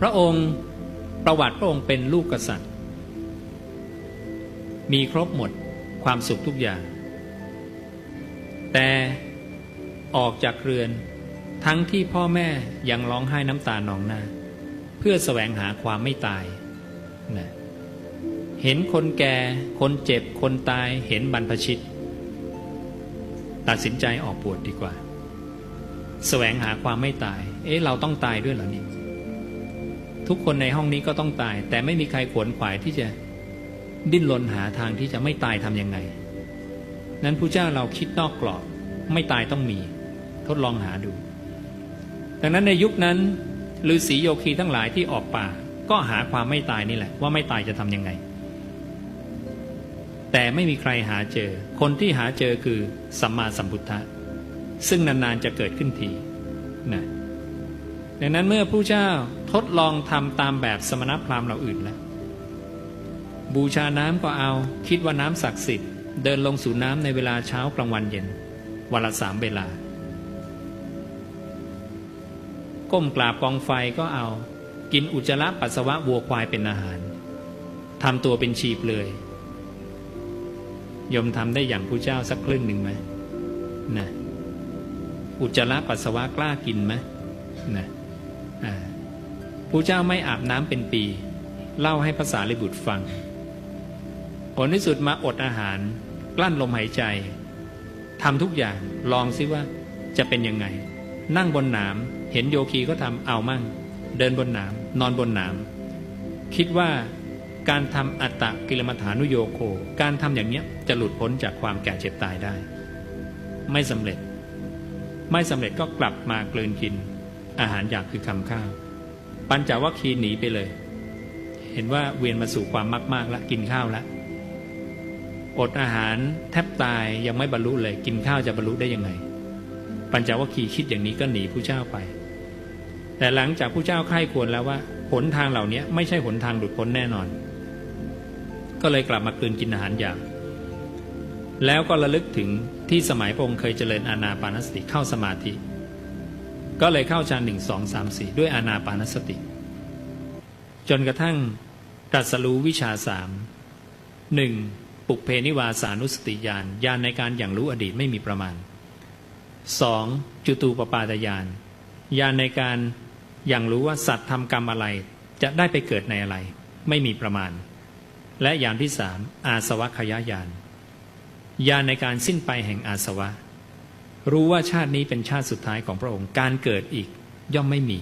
พระองค์ประวัติพระองค์เป็นลูกกษัตริย์ มีครบหมดความสุขทุกอย่าง แต่ออกจากเรือนทั้งที่พ่อแม่ยังร้องไห้น้ำตานองหน้า เพื่อแสวงหาความไม่ตายนะเห็นคนแก่ คนเจ็บ คนตายเห็นบรรพชิต ตัดสินใจออกบวดดีกว่าแสวงหาความไม่ตาย เอ๊ะ เราต้องตายด้วยเหรอนี่ ทุกคนในห้องนี้ก็ต้องตาย แต่ไม่มีใครขวนขวายที่จะดิ้นรนหาทางที่จะไม่ตายทำยังไง นั้นพระเจ้าเราคิดนอกกรอบ ไม่ตายต้องมี ทดลองหาดู ดังนั้นในยุคนั้นฤาษีโยคีทั้งหลายที่ออกป่า ก็หาความไม่ตายนี่แหละ ว่าไม่ตายจะทำยังไง แต่ไม่มีใครหาเจอ คนที่หาเจอคือสัมมาสัมพุทธะซึ่งนานๆจะเกิดขึ้นทีนะ ดังนั้นเมื่อผู้เจ้าทดลองทำตามแบบสมณพราหมณ์เราอื่นแล้ว บูชาน้ำก็เอาคิดว่าน้ำศักดิ์สิทธิ์เดินลงสู่น้ำในเวลาเช้ากลางวันเย็น วันละสามเวลา ก้มกราบกองไฟก็เอา กินอุจจาระปัสสาวะวัวควายเป็นอาหารทำตัวเป็นชีเปลือยยมทำได้อย่างผู้เจ้าสักครึ่งหนึ่งไหมนะอุจจาระปัสสาวะกล้ากินไหมนะ ผู้เจ้าไม่อาบน้ำเป็นปี เล่าให้ภาษาลิบุตรฟังผลที่สุดมาอดอาหาร กลั้นลมหายใจทำทุกอย่างลองซิว่าจะเป็นยังไง นั่งบนหนามเห็นโยคีก็ทำเอามั่ง เดินบนหนามนอนบนหนามคิดว่าการทำอัตตะกิลมัฐานุโยโค การทำอย่างเนี้ยจะหลุดพ้นจากความแก่เจ็บตายได้ ไม่สำเร็จ ไม่สำเร็จก็กลับมากลืนกิน อาหารอยากคือคำข้าว ปัญจวัคคีย์หนีไปเลย เห็นว่าเวียนมาสู่ความมาก ๆ แล้วกินข้าวแล้วอดอาหารแทบตายยังไม่บรรลุเลย กินข้าวจะบรรลุได้ยังไง ปัญจวัคคีย์คิดอย่างนี้ก็หนีผู้เจ้าไป แต่หลังจากผู้เจ้าไข้ควรแล้วว่าหนทางเหล่านี้ไม่ใช่หนทางหลุดพ้นแน่นอน ก็เลยกลับมาคืนกินอาหารอย่างแล้วก็ระลึกถึงที่สมัยพระองค์เคยเจริญอานาปานสติเข้าสมาธิ ก็เลยเข้าฌานหนึ่งสองสามสี่ด้วยอานาปานสติ จนกระทั่งตรัสรู้วิชาสามหนึ่งปุกเพนิวาสานุสติญาณญาณในการอย่างรู้อดีตไม่มีประมาณสองจุตูปปาตญาณญาณในการอย่างรู้ว่าสัตว์ทำกรรมอะไร จะได้ไปเกิดในอะไร ไม่มีประมาณ และญาณที่สามอาสวะขยายานญาณในการสิ้นไปแห่งอาสวะ รู้ว่าชาตินี้เป็นชาติสุดท้ายของพระองค์ การเกิดอีกย่อมไม่มี